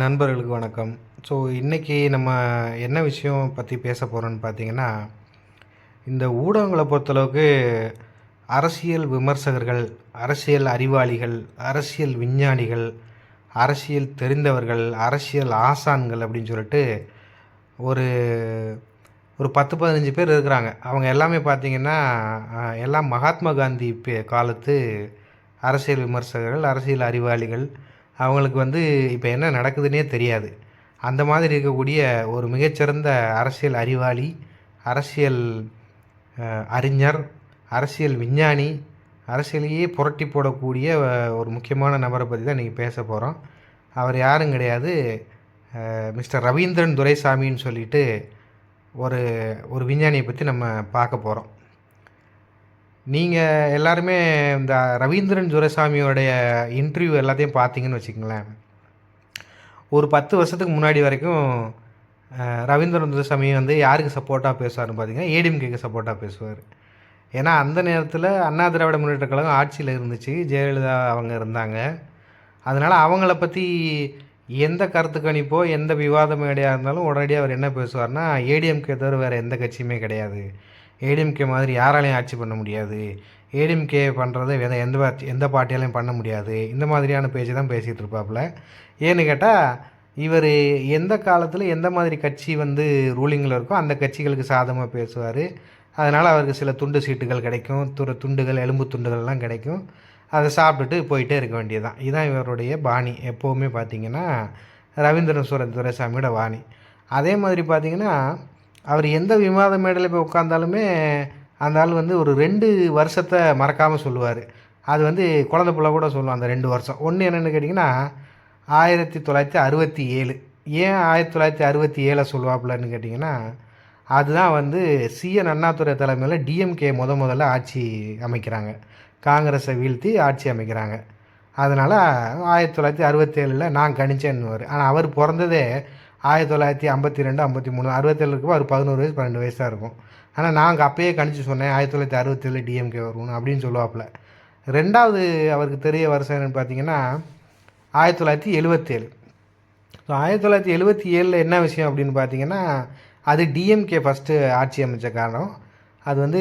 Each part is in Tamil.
நண்பர்களுக்கு வணக்கம். ஸோ இன்றைக்கி நம்ம என்ன விஷயம் பற்றி பேச போகிறோன்னு பார்த்தீங்கன்னா இந்த ஊடகங்களை பொறுத்தளவுக்கு அரசியல் விமர்சகர்கள் அரசியல் அறிவாளிகள் அரசியல் விஞ்ஞானிகள் அரசியல் தெரிந்தவர்கள் அரசியல் ஆசான்கள் அப்படின்னு சொல்லிட்டு ஒரு ஒரு பத்து பதினஞ்சு பேர் இருக்கிறாங்க. அவங்க எல்லாமே பார்த்திங்கன்னா எல்லாம் மகாத்மா காந்தி காலத்து அரசியல் விமர்சகர்கள் அரசியல் அறிவாளிகள் அவங்களுக்கு வந்து இப்போ என்ன நடக்குதுன்னே தெரியாது. அந்த மாதிரி இருக்கக்கூடிய ஒரு மிகச்சிறந்த அரசியல் அறிவாளி அரசியல் அறிஞர் அரசியல் விஞ்ஞானி அரசியலையே புரட்டி போடக்கூடிய ஒரு முக்கியமான நபரை பற்றி தான் இன்றைக்கி பேச போகிறோம் அவர் யாரும் கிடையாது. மிஸ்டர் ரவீந்திரன் துரைசாமின்னு சொல்லிட்டு ஒரு ஒரு விஞ்ஞானியை பற்றி நம்ம பார்க்க போகிறோம் நீங்கள் எல்லாருமே இந்த ரவீந்திரன் துரைசாமியோடைய இன்டர்வியூ எல்லாத்தையும் பார்த்தீங்கன்னு வச்சுக்கோங்களேன். ஒரு பத்து வருஷத்துக்கு முன்னாடி வரைக்கும் ரவீந்திரன் துரைசாமி வந்து யாருக்கு சப்போர்ட்டாக பேசுவார்னு பார்த்தீங்கன்னா ஏடிஎம்கேக்கு சப்போர்ட்டாக பேசுவார். ஏன்னா அந்த நேரத்தில் அண்ணா திராவிட முன்னேற்ற கழகம் ஆட்சியில் இருந்துச்சு. ஜெயலலிதா அவங்க இருந்தாங்க. அதனால் அவங்கள பற்றி எந்த கருத்து கணிப்போ எந்த விவாத மேடையாக இருந்தாலும் உடனடியாக அவர் என்ன பேசுவார்னா ஏடிஎம்கே தவிர வேறு எந்த கட்சியுமே கிடையாது. ஏடிஎம்கே மாதிரி யாராலையும் ஆட்சி பண்ண முடியாது. ஏடிஎம்கே பண்ணுறது எந்த எந்த எந்த பார்ட்டியாலையும் பண்ண முடியாது. இந்த மாதிரியான பேச்சு தான் பேசிகிட்டு இருப்பாப்புல. ஏன்னு கேட்டால் இவர் எந்த காலத்தில் எந்த மாதிரி கட்சி வந்து ரூலிங்கில் இருக்கோ அந்த கட்சிகளுக்கு சாதகமாக பேசுவார். அதனால் அவருக்கு சில துண்டு சீட்டுகள் கிடைக்கும். துரு துண்டுகள் எலும்பு துண்டுகள்லாம் கிடைக்கும். அதை சாப்பிட்டுட்டு போயிட்டே இருக்க வேண்டியதுதான். இதுதான் இவருடைய பாணி. எப்போவுமே பார்த்திங்கன்னா ரவீந்திரன் சுரன் துரைசாமியோட பாணி. அதே மாதிரி பார்த்திங்கன்னா அவர் எந்த விவாத மேடையில் போய் உட்காந்தாலுமே அந்த ஆள் வந்து ஒரு ரெண்டு வருஷத்தை மறக்காமல் சொல்லுவார். அது வந்து குழந்தை பிள்ளை கூட சொல்லுவோம் அந்த ரெண்டு வருஷம். ஒன்று என்னென்னு கேட்டிங்கன்னா ஆயிரத்தி தொள்ளாயிரத்தி அறுபத்தி ஏழு. ஏன் ஆயிரத்தி தொள்ளாயிரத்தி அறுபத்தி ஏழை சொல்லுவாப்புலன்னு கேட்டிங்கன்னா அதுதான் வந்து சிஎன் அண்ணாதுரை தலைமையில் டிஎம்கே முத முதல்ல ஆட்சி அமைக்கிறாங்க. காங்கிரஸை வீழ்த்தி ஆட்சி அமைக்கிறாங்க. அதனால் ஆயிரத்தி தொள்ளாயிரத்தி அறுபத்தேழில் நான் கணிச்சேன்னுவார். ஆனால் அவர் பிறந்ததே ஆயிரத்தி தொள்ளாயிரத்தி ஐம்பத்தி ரெண்டு ஐம்பத்தி மூணு அறுபத்தேழு இருக்கும் அவர் பதினோரு வயசு பன்னெண்டு வயசாக இருக்கும். ஆனால் நாங்கள் அப்பயே கணிச்சு சொன்னேன் ஆயிரத்தி தொள்ளாயிரத்தி அறுபத்தேழு டிஎம்கே வரும்னு அப்படின்னு சொல்லுவாப்புல. ரெண்டாவது அவருக்கு தெரிய வருஷம் என்னன்னு பார்த்தீங்கன்னா ஆயிரத்தி தொள்ளாயிரத்தி எழுபத்தேழு. ஸோ ஆயிரத்தி தொள்ளாயிரத்தி எழுபத்தி ஏழில் என்ன விஷயம் அப்படின்னு பார்த்தீங்கன்னா அது டிஎம்கே ஃபஸ்ட்டு ஆட்சி அமைச்ச காரணம். அது வந்து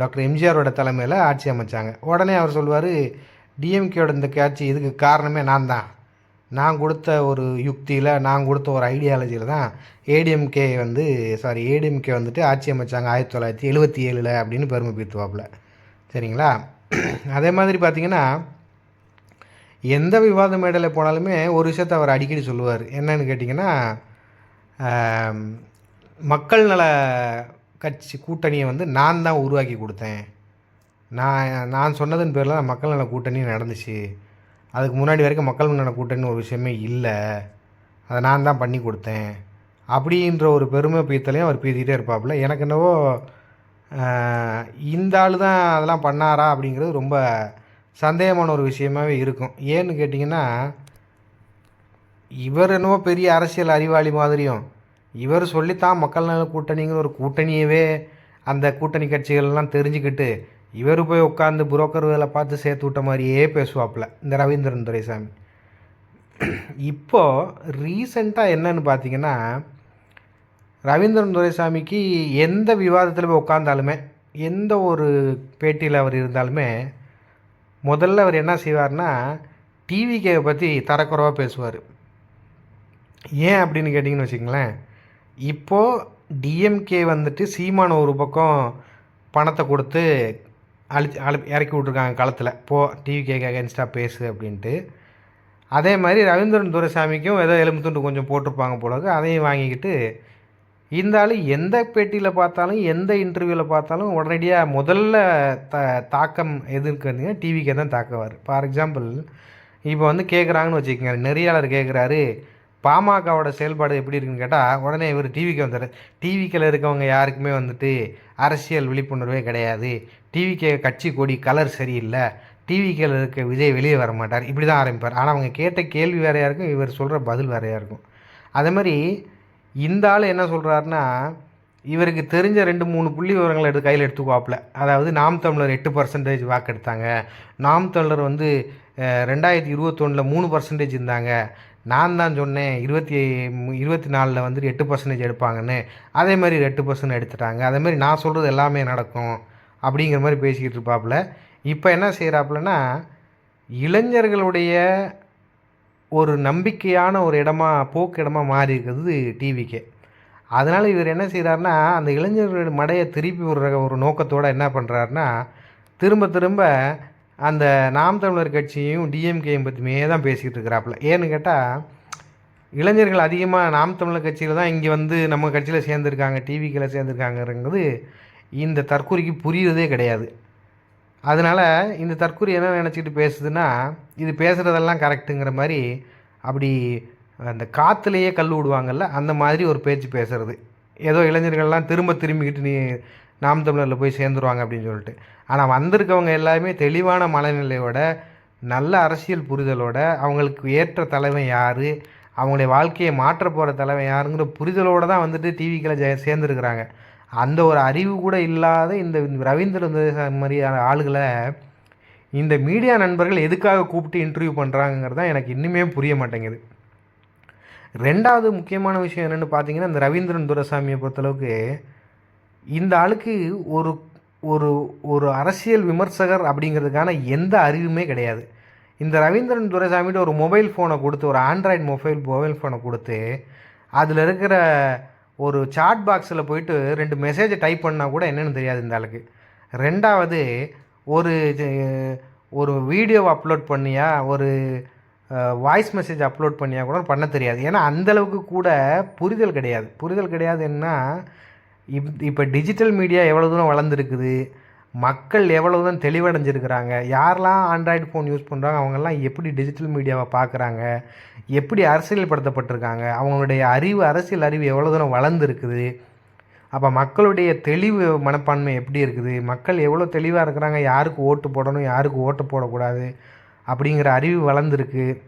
டாக்டர் எம்ஜிஆரோட தலைமையில் ஆட்சி அமைச்சாங்க. உடனே அவர் சொல்லுவார் டிஎம்கேயோட இந்த ஆட்சி இதுக்கு காரணமே நான் தான் நான் கொடுத்த ஒரு யுக்தியில் நான் கொடுத்த ஒரு ஐடியாலஜியில் தான் ஏடிஎம்கே வந்து சாரி ஏடிஎம்கே வந்துட்டு ஆட்சி அமைச்சாங்க ஆயிரத்தி தொள்ளாயிரத்தி எழுபத்தி ஏழில் அப்படின்னு பெருமை பீத்துவாப்பில் சரிங்களா? அதே மாதிரி பார்த்தீங்கன்னா எந்த விவாத மேடையில் போனாலுமே ஒரு விஷயத்தை அவர் அடிக்கடி சொல்லுவார். என்னன்னு கேட்டிங்கன்னா மக்கள் நல கட்சி கூட்டணியை வந்து நான் தான் உருவாக்கி கொடுத்தேன். நான் நான் சொன்னதன் பேரில் மக்கள் நல கூட்டணி நடந்துச்சு. அதுக்கு முன்னாடி வரைக்கும் மக்கள் நல கூட்டணி ஒரு விஷயமே இல்லை. அதை நான் தான் பண்ணி கொடுத்தேன். அப்படின்ற ஒரு பெருமை பீத்தலையும் அவர் பீத்திக்கிட்டே இருப்பாப்புல. எனக்கு என்னவோ இந்த ஆள் தான் அதெல்லாம் பண்ணாரா அப்படிங்கிறது ரொம்ப சந்தேகமான ஒரு விஷயமாவே இருக்கும். ஏன்னு கேட்டிங்கன்னா இவர் என்னவோ பெரிய அரசியல் அறிவாளி மாதிரியும் இவர் சொல்லித்தான் மக்கள் நல கூட்டணிங்கிற ஒரு கூட்டணியவே அந்த கூட்டணி கட்சிகள்லாம் தெரிஞ்சுக்கிட்டு இவர் போய் உட்காந்து புரோக்கர் வேலை பார்த்து சேர்த்து விட்ட மாதிரியே பேசுவாப்புல இந்த ரவீந்திரன் துரைசாமி. இப்போது ரீசெண்டாக என்னன்னு பார்த்தீங்கன்னா ரவீந்திரன் துரைசாமிக்கு எந்த விவாதத்தில் போய் உட்காந்தாலுமே எந்த ஒரு பேட்டியில் அவர் இருந்தாலுமே முதல்ல அவர் என்ன செய்வார்னா டிவிகே பற்றி தரக்குறைவாக பேசுவார். ஏன் அப்படின்னு கேட்டிங்கன்னு வச்சுங்களேன் இப்போது டிஎம்கே வந்துட்டு சீமான ஒரு பக்கம் பணத்தை கொடுத்து அழிச்சு அழு இறக்கி விட்ருக்காங்க களத்தில். போ டிவிகேக்கு அகேன்ஸ்டாக பேசு அப்படின்ட்டு. அதே மாதிரி ரவீந்திரன் துரைசாமிக்கும் ஏதோ எலும்புத்துண்டு கொஞ்சம் போட்டிருப்பாங்க போலக்கு அதையும் வாங்கிக்கிட்டு இந்த ஆள் எந்த பேட்டியில் பார்த்தாலும் எந்த இன்டர்வியூவில் பார்த்தாலும் உடனடியாக முதல்ல த தாக்கம் எதுக்கு வந்தீங்கன்னா டிவிக்கே தான் தாக்குவார். ஃபார் எக்ஸாம்பிள் இப்போ வந்து கேட்குறாங்கன்னு வச்சுக்கோங்க நெறியாளர் கேட்குறாரு பாமகவோட செயல்பாடு எப்படி இருக்குன்னு கேட்டால் உடனே இவர் டிவிக்கு வந்தார். டிவிக்கில் இருக்கவங்க யாருக்குமே வந்துட்டு அரசியல் விழிப்புணர்வே கிடையாது. டிவிக்கு கட்சி கொடி கலர் சரியில்லை. டிவிக்கில் இருக்க விஜய் வெளியே வர மாட்டார். இப்படி தான் ஆரம்பிப்பார். ஆனால் அவங்க கேட்ட கேள்வி வேறையாக இருக்கும் இவர் சொல்கிற பதில் வேறையாக இருக்கும். அதே மாதிரி இந்த ஆள் என்ன சொல்கிறாருன்னா இவருக்கு தெரிஞ்ச ரெண்டு மூணு புள்ளி விவரங்களை எடுத்து கையில் எடுத்துக்குவாப்பில். அதாவது நாம் தமிழர் எட்டு பர்சன்டேஜ் வாக்கெடுத்தாங்க நாம் தமிழர் வந்து ரெண்டாயிரத்தி இருபத்தொன்னில் மூணு பர்சன்டேஜ் இருந்தாங்க. நான் தான் சொன்னேன் இருபத்தி இருபத்தி நாலில் வந்துட்டு எட்டு பர்சன்டேஜ் எடுப்பாங்கன்னு. அதே மாதிரி எட்டு பர்சன்ட் எடுத்துட்டாங்க. அதே மாதிரி நான் சொல்கிறது எல்லாமே நடக்கும். அப்படிங்கிற மாதிரி பேசிக்கிட்டு இருப்பாப்புல. இப்போ என்ன செய்கிறாப்புலன்னா இளைஞர்களுடைய ஒரு நம்பிக்கையான ஒரு இடமா போக்கு இடமா மாறி இருக்கிறது டிவிக்கே அதனால் இவர் என்ன செய்கிறாருன்னா அந்த இளைஞர்களுடைய மடையை திருப்பி விடுற ஒரு நோக்கத்தோடு என்ன பண்ணுறாருன்னா திரும்ப திரும்ப அந்த நாம் தமிழர் கட்சியும் டிஎம்கேயும் பற்றியுமே தான் பேசிக்கிட்டு இருக்கிறாப்புல. ஏன்னு கேட்டால் இளைஞர்கள் அதிகமாக நாம் தமிழர் கட்சியில் தான் இங்கே வந்து நம்ம கட்சியில் சேர்ந்துருக்காங்க டிவிக்கில் சேர்ந்துருக்காங்கிறது இந்த தற்கொலைக்கு புரியுறதே கிடையாது. அதனால் இந்த தற்கொலை என்ன நினச்சிக்கிட்டு பேசுதுன்னா இது பேசுகிறதெல்லாம் கரெக்டுங்கிற மாதிரி அப்படி அந்த காற்றுலையே கல் விடுவாங்கள்ல அந்த மாதிரி ஒரு பேச்சு பேசுகிறது ஏதோ இளைஞர்கள்லாம் திரும்ப திரும்பிக்கிட்டு நீ நாம் தமிழரில் போய் சேர்ந்துருவாங்க அப்படின்னு சொல்லிட்டு. ஆனால் வந்திருக்கவங்க எல்லாருமே தெளிவான மனநிலையோட நல்ல அரசியல் புரிதலோட அவங்களுக்கு ஏற்ற தலைவன் யார் அவங்களுடைய வாழ்க்கையை மாற்ற போகிற தலைவன் யாருங்கிற புரிதலோடு தான் வந்துட்டு டிவிக்கில் ஜெ சேர்ந்துருக்குறாங்க. அந்த ஒரு அறிவு கூட இல்லாத இந்த ரவீந்திர மாதிரியான ஆளுகளை இந்த மீடியா நண்பர்கள் எதுக்காக கூப்பிட்டு இன்டர்வியூ பண்ணுறாங்கிறது தான் எனக்கு இன்னுமே புரிய மாட்டேங்குது. ரெண்டாவது முக்கியமான விஷயம் என்னென்னு பார்த்தீங்கன்னா இந்த ரவீந்திரன் துரைசாமியை பொறுத்தளவுக்கு இந்த ஆளுக்கு ஒரு ஒரு ஒரு அரசியல் விமர்சகர் அப்படிங்கிறதுக்கான எந்த அறிவுமே கிடையாது. இந்த ரவீந்திரன் துரைசாமிகிட்ட ஒரு மொபைல் ஃபோனை கொடுத்து ஒரு ஆண்ட்ராய்டு மொபைல் மொபைல் ஃபோனை கொடுத்து அதில் இருக்கிற ஒரு சாட் பாக்ஸில் போயிட்டு ரெண்டு மெசேஜை டைப் பண்ணால் கூட என்னென்னு தெரியாது இந்த ஆளுக்கு. ரெண்டாவது ஒரு ஒரு வீடியோவை அப்லோட் பண்ணியா ஒரு வாய்ஸ் மெசேஜ் அப்லோட் பண்ணியா கூட பண்ண தெரியாது. ஏன்னா அந்தளவுக்கு கூட புரிதல் கிடையாது. புரிதல் கிடையாதுன்னா இப் இப்போ டிஜிட்டல் மீடியா எவ்வளோ தூரம் வளர்ந்துருக்குது மக்கள் எவ்வளோ தான் தெளிவடைஞ்சிருக்கிறாங்க யாரெல்லாம் ஆண்ட்ராய்டு ஃபோன் யூஸ் பண்ணுறாங்க அவங்கெல்லாம் எப்படி டிஜிட்டல் மீடியாவை பார்க்குறாங்க எப்படி அரசியல்படுத்தப்பட்டிருக்காங்க அவங்களுடைய அறிவு அரசியல் அறிவு எவ்வளோ தூரம் வளர்ந்துருக்குது அப்போ மக்களுடைய தெளிவு மனப்பான்மை எப்படி இருக்குது மக்கள் எவ்வளோ தெளிவாக இருக்கிறாங்க யாருக்கு ஓட்டு போடணும் யாருக்கு ஓட்டு போடக்கூடாது அப்படிங்கிற அறிவு வளர்ந்துருக்கு.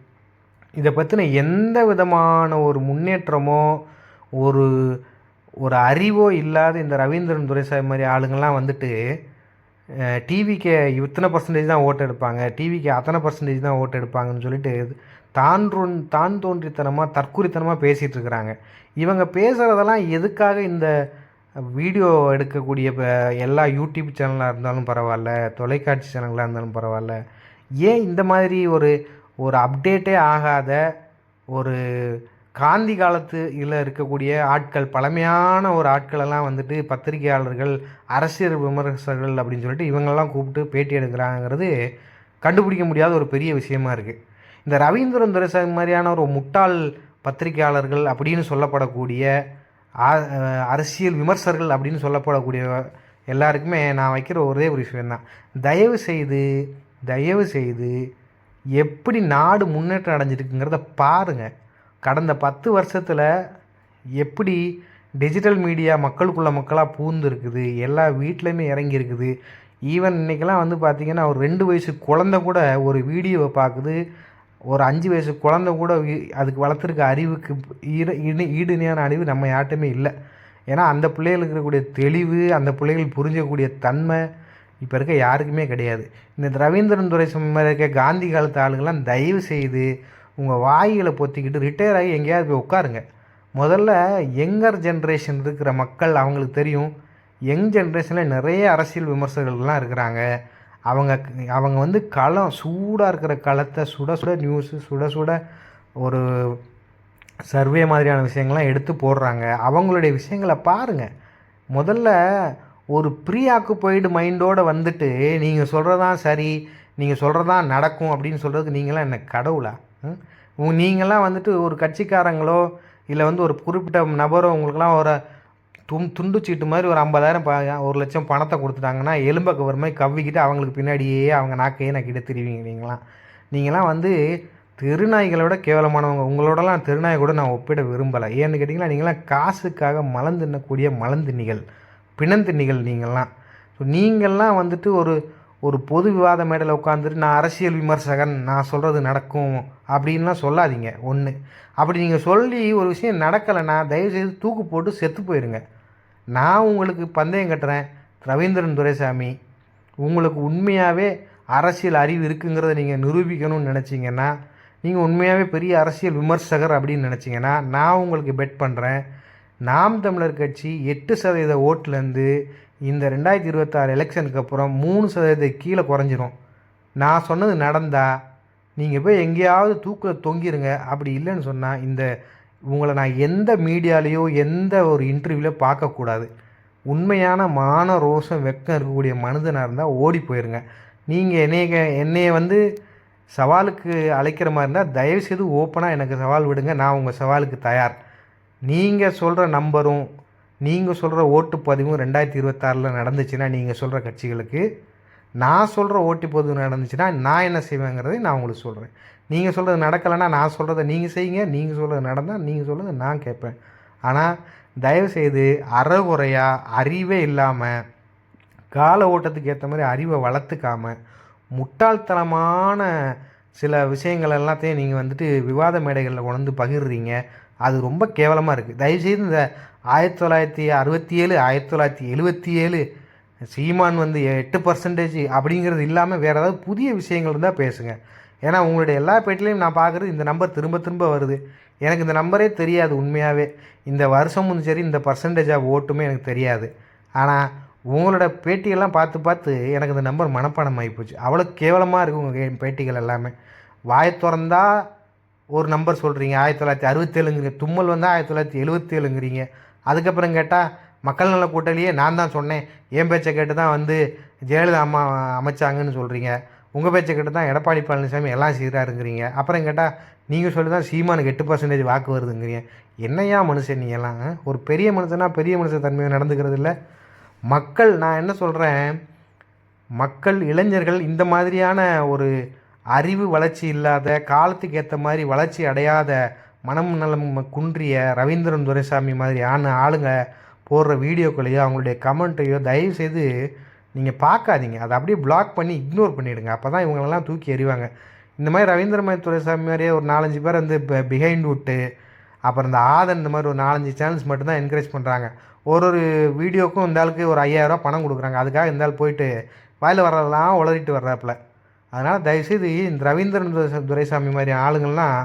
இதை பற்றின எந்த விதமான ஒரு முன்னேற்றமோ ஒரு ஒரு அறிவோ இல்லாத இந்த ரவீந்திரன் துரைசாய் மாதிரி ஆளுங்கள்லாம் வந்துட்டு டிவிக்கு இத்தனை பர்சன்டேஜ் தான் ஓட்டு எடுப்பாங்க. டிவிக்கு அத்தனை பர்சன்டேஜ் தான் ஓட்டு எடுப்பாங்கன்னு சொல்லிட்டு தான் தான் தோன்றித்தனமாக தற்குறித்தனமாக பேசிகிட்டு இருக்கிறாங்க. இவங்க பேசுகிறதெல்லாம் எதுக்காக இந்த வீடியோ எடுக்கக்கூடிய எல்லா யூடியூப் சேனலாக இருந்தாலும் பரவாயில்ல தொலைக்காட்சி சேனலாக இருந்தாலும் பரவாயில்ல ஏன் இந்த மாதிரி ஒரு ஒரு அப்டேட்டே ஆகாத ஒரு காந்தி காலத்து இதில் இருக்கக்கூடிய ஆட்கள் பழமையான ஒரு ஆட்களெல்லாம் வந்துட்டு பத்திரிகையாளர்கள் அரசியல் விமர்சகர்கள் அப்படின்னு சொல்லிட்டு இவங்கெல்லாம் கூப்பிட்டு பேட்டி எடுக்கிறாங்கிறது கண்டுபிடிக்க முடியாத ஒரு பெரிய விஷயமா இருக்குது இந்த ரவீந்திரன் துரைசாமி மாதிரியான ஒரு முட்டாள் பத்திரிகையாளர்கள் அப்படின்னு சொல்லப்படக்கூடிய அரசியல் விமர்சகர்கள் அப்படின்னு சொல்லப்படக்கூடிய எல்லாருக்குமே நான் வைக்கிற ஒரே ஒரு விஷயந்தான் தயவு செய்து தயவு செய்து எப்படி நாடு முன்னேற்றம் அடைஞ்சிருக்குங்கிறத பாருங்கள் கடந்த பத்து வருஷத்தில் எப்படி டிஜிட்டல் மீடியா மக்களுக்குள்ள மக்களாக பூந்துருக்குது எல்லா வீட்லேயுமே இறங்கியிருக்குது. ஈவன் இன்றைக்கெல்லாம் வந்து பார்த்திங்கன்னா ஒரு ரெண்டு வயசு குழந்த கூட ஒரு வீடியோவை பார்க்குது ஒரு அஞ்சு வயசு குழந்த கூட அதுக்கு வளர்த்துருக்க அறிவுக்கு ஈடு ஈடு ஈடுணையான அறிவு நம்ம யார்ட்டுமே இல்லை. ஏன்னா அந்த பிள்ளைகளுக்கு இருக்கக்கூடிய தெளிவு அந்த பிள்ளைகள் புரிஞ்சக்கூடிய தன்மை இப்போ இருக்க யாருக்குமே கிடையாது. இந்த ரவீந்திரன் துறை மாதிரி இருக்க காந்தி காலத்து ஆளுங்கள்லாம் தயவு செய்து உங்கள் வாய்களை பொத்திக்கிட்டு ரிட்டையர் ஆகி எங்கேயாவது போய் உட்காருங்க. முதல்ல யங்கர் ஜென்ரேஷன் இருக்கிற மக்கள் அவங்களுக்கு தெரியும். யங் ஜென்ரேஷனில் நிறைய அரசியல் விமர்சகர்கள்லாம் இருக்கிறாங்க. அவங்க அவங்க வந்து களம் சூடாக இருக்கிற களத்தை சுட சுட நியூஸு சுட சுட ஒரு சர்வே மாதிரியான விஷயங்கள்லாம் எடுத்து போடுறாங்க. அவங்களுடைய விஷயங்களை பாருங்கள் முதல்ல ஒரு ப்ரீ ஆக்குப்பைடு மைண்டோடு வந்துட்டு நீங்கள் சொல்கிறதான் சரி நீங்கள் சொல்கிறதான் நடக்கும் அப்படின்னு சொல்கிறதுக்கு நீங்களாம் என்ன கடவுளா? நீங்களாம் வந்துட்டு ஒரு கட்சிக்காரங்களோ இல்லை வந்து ஒரு குறிப்பிட்ட நபரோ உங்களுக்கெல்லாம் ஒரு துண் துண்டு சீட்டு மாதிரி ஒரு ஐம்பதாயிரம் ஒரு லட்சம் பணத்தை கொடுத்துட்டாங்கன்னா எலும்பை கவர் மாதிரி கவ்விக்கிட்டு அவங்களுக்கு பின்னாடியே அவங்க நாக்கையே நக்கிட்ட திருவிங்க நீங்களாம் நீங்களாம் வந்து திருநாய்களோட கேவலமானவங்க. உங்களோடலாம் திருநாய் கூட நான் ஒப்பிட விரும்பலை. ஏன்னு கேட்டிங்கன்னா நீங்களாம் காசுக்காக மலந்தின்னக்கூடிய மலந்தின்னிகள் பிணந்தின்னிகள் நீங்கள்லாம் ஸோ நீங்கள்லாம் வந்துட்டு ஒரு ஒரு பொது விவாத மேடையில் உட்காந்துட்டு நான் அரசியல் விமர்சகன் நான் சொல்கிறது நடக்கும் அப்படின்லாம் சொல்லாதீங்க ஒன்று அப்படி நீங்கள் சொல்லி ஒரு விஷயம் நடக்கலைன்னா தயவுசெய்து தூக்கு போட்டு செத்து போயிடுங்க நான் உங்களுக்கு பந்தயம் கட்டுறேன் ரவீந்திரன் துரைசாமி. உங்களுக்கு உண்மையாகவே அரசியல் அறிவு இருக்குங்கிறத நீங்கள் நிரூபிக்கணும்னு நினச்சிங்கன்னா நீங்கள் உண்மையாகவே பெரிய அரசியல் விமர்சகர் அப்படின்னு நினச்சிங்கன்னா நான் உங்களுக்கு பெட் பண்ணுறேன் நாம் தமிழர் கட்சி எட்டு சதவீத ஓட்டுலேருந்து இந்த ரெண்டாயிரத்தி இருபத்தாறு எலெக்ஷனுக்கு அப்புறம் மூணு சதவீத கீழே குறைஞ்சிரும். நான் சொன்னது நடந்தால் நீங்கள் போய் எங்கேயாவது தூக்கில் தொங்கிருங்க. அப்படி இல்லைன்னு சொன்னால் இந்த உங்களை நான் எந்த மீடியாலேயோ எந்த ஒரு இன்டர்வியூலையோ பார்க்கக்கூடாது. உண்மையான மான ரோஷம் வெக்கம் இருக்கக்கூடிய மனிதனாக இருந்தால் ஓடி போயிருங்க. நீங்கள் என்னைய என்னைய வந்து சவாலுக்கு அழைக்கிற மாதிரி இருந்தால் தயவுசெய்து ஓப்பனாக எனக்கு சவால் விடுங்க. நான் உங்கள் சவாலுக்கு தயார். நீங்கள் சொல்கிற நம்பரும் நீங்கள் சொல்கிற ஓட்டுப்பதிவும் ரெண்டாயிரத்தி இருபத்தாறில் நடந்துச்சுன்னா நீங்கள் சொல்கிற கட்சிகளுக்கு நான் சொல்கிற ஓட்டுப்பதிவு நடந்துச்சுன்னா நான் என்ன செய்வேங்கிறதை நான் உங்களுக்கு சொல்கிறேன் நீங்கள் சொல்கிறது நடக்கலைன்னா நான் சொல்கிறத நீங்கள் செய்யுங்க நீங்கள் சொல்கிறது நடந்தால் நீங்கள் சொல்கிறது நான் கேட்பேன். ஆனால் தயவுசெய்து அறகுறையாக அறிவே இல்லாமல் கால ஓட்டத்துக்கு ஏற்ற மாதிரி அறிவை வளர்த்துக்காம முட்டாள்தனமான சில விஷயங்கள் எல்லாத்தையும் நீங்கள் வந்துட்டு விவாத மேடைகளில் கொண்டு வந்து பகிர்றீங்க. அது ரொம்ப கேவலமாக இருக்குது தயவுசெய்து இந்த ஆயிரத்தி தொள்ளாயிரத்தி அறுபத்தி ஏழு ஆயிரத்தி தொள்ளாயிரத்தி எழுபத்தி ஏழு சீமான் வந்து எட்டு பர்சன்டேஜ் அப்படிங்கிறது இல்லாமல் வேறு ஏதாவது புதிய விஷயங்கள் இருந்தால் பேசுங்க. ஏன்னா உங்களுடைய எல்லா பேட்டிலையும் நான் பார்க்குறது இந்த நம்பர் திரும்ப திரும்ப வருது. எனக்கு இந்த நம்பரே தெரியாது உண்மையாகவே இந்த வருஷமும் சரி இந்த பர்சன்டேஜாக ஓட்டுமே எனக்கு தெரியாது. ஆனால் உங்களோட பேட்டியெல்லாம் பார்த்து பார்த்து எனக்கு இந்த நம்பர் மனப்பாடம் ஆகிப்போச்சு அவ்வளோ கேவலமாக இருக்கும் உங்கள் பேட்டிகள் எல்லாமே. வாயை திறந்தால் ஒரு நம்பர் சொல்கிறீங்க ஆயிரத்தி தொள்ளாயிரத்தி அறுபத்தேழுங்கிறீங்க தும்மல் வந்தால் ஆயிரத்தி தொள்ளாயிரத்தி எழுபத்தேழுங்கிறீங்க. அதுக்கப்புறம் கேட்டால் மக்கள் நல கூட்டணியே நான் தான் சொன்னேன். என் பேச்சை கேட்டு தான் வந்து ஜெயலலிதா அம்மா அமைச்சாங்கன்னு சொல்கிறீங்க உங்கள் பேச்சை கேட்டு தான் எடப்பாடி பழனிசாமி எல்லாம் செய்கிறாருங்கிறீங்க அப்புறம் கேட்டால் நீங்கள் சொல்லி தான் சீமானுக்கு எட்டு பர்சன்டேஜ் வாக்கு வருதுங்கிறீங்க. என்னையா மனுஷன் நீ எல்லாம் ஒரு பெரிய மனுஷனா பெரிய மனுஷன் தன்மையை நடந்துக்கிறது இல்லை. மக்கள் நான் என்ன சொல்கிறேன் மக்கள் இளைஞர்கள் இந்த மாதிரியான ஒரு அறிவு வளர்ச்சி இல்லாத காலத்துக்கு ஏற்ற மாதிரி வளர்ச்சி அடையாத மனம் நலம் குன்றிய ரவீந்திரன் துரைசாமி மாதிரி ஆன ஆளுங்க போடுற வீடியோக்களையோ அவங்களுடைய கமெண்ட்டையோ தயவுசெய்து நீங்கள் பார்க்காதீங்க. அதை அப்படியே பிளாக் பண்ணி இக்னோர் பண்ணிவிடுங்க அப்போ தான் இவங்களெல்லாம் தூக்கி எறிவாங்க. இந்த மாதிரி ரவீந்திரமய துரைசாமி மாதிரியே ஒரு நாலஞ்சு பேர் வந்து இப்போ பிஹைண்ட் விட்டு அப்புறம் இந்த ஆதன் இந்த மாதிரி ஒரு நாலஞ்சு சேனல்ஸ் மட்டும்தான் என்கரேஜ் பண்ணுறாங்க ஒரு ஒரு வீடியோக்கும் இந்த ஆளுக்கு ஒரு ஐயாயிரரூவா பணம் கொடுக்குறாங்க. அதுக்காக இந்த ஆள் போயிட்டு வாயில் வர்றதெல்லாம் உளறிட்டு வர்றாப்புல. அதனால் தயவுசெய்து இந்த ரவீந்திரன் துரைசாமி மாதிரி ஆளுங்கள்லாம்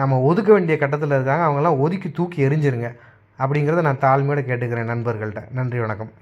நம்ம ஒதுக்க வேண்டிய கட்டத்தில் இருக்காங்க அவங்கெல்லாம் ஒதுக்கி தூக்கி எரிஞ்சிருங்க அப்படிங்கிறத நான் தாழ்மையோடு கேட்டுக்கிறேன் நண்பர்கள்ட்ட. நன்றி வணக்கம்.